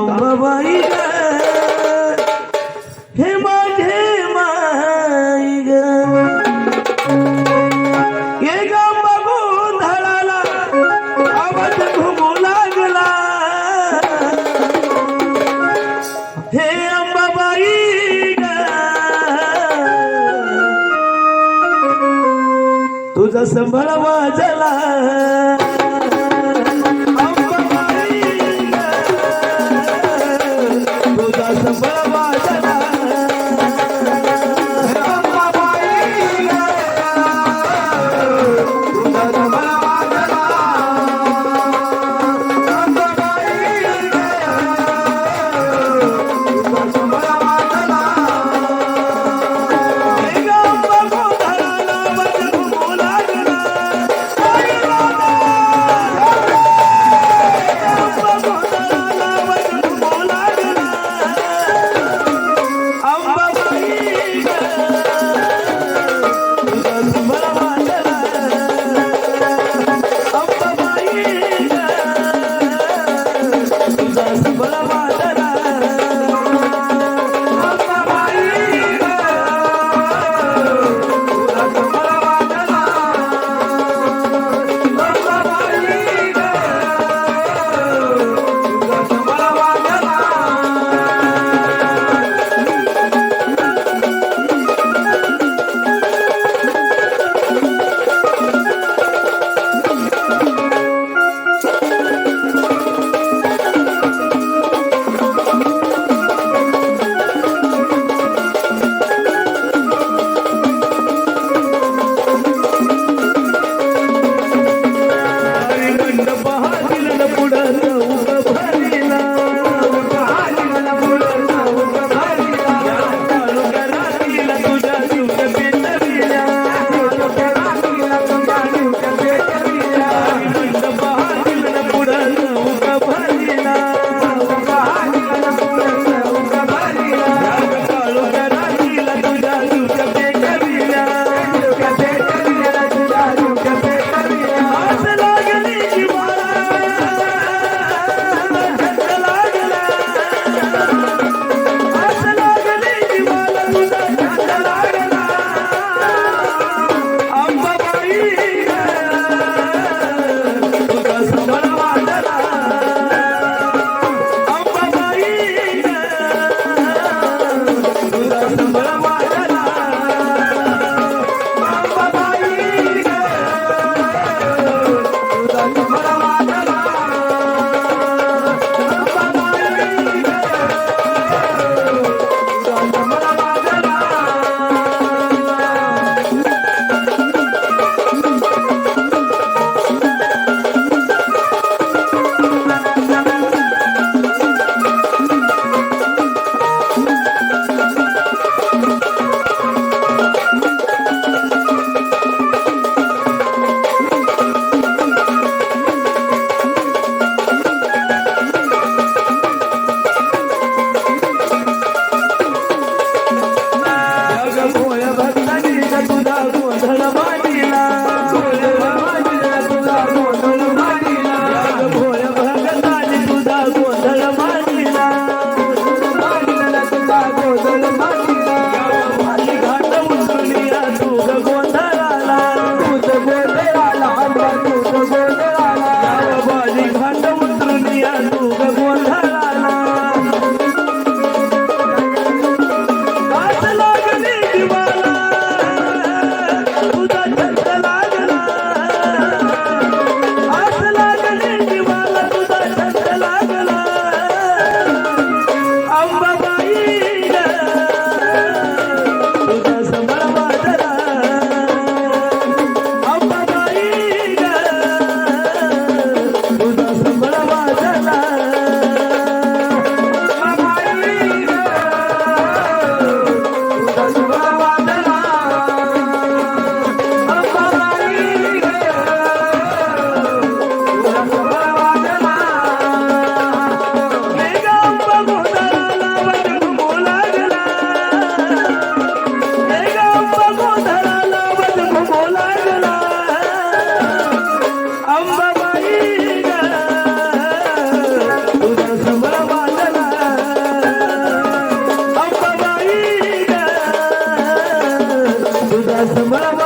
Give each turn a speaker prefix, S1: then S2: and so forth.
S1: अंबाबाई हे माझे माई गे गांबा गोंधळाला आवाज घुमू लागला हे अंबाबाई तुझा संभळ वाजला Well, Asma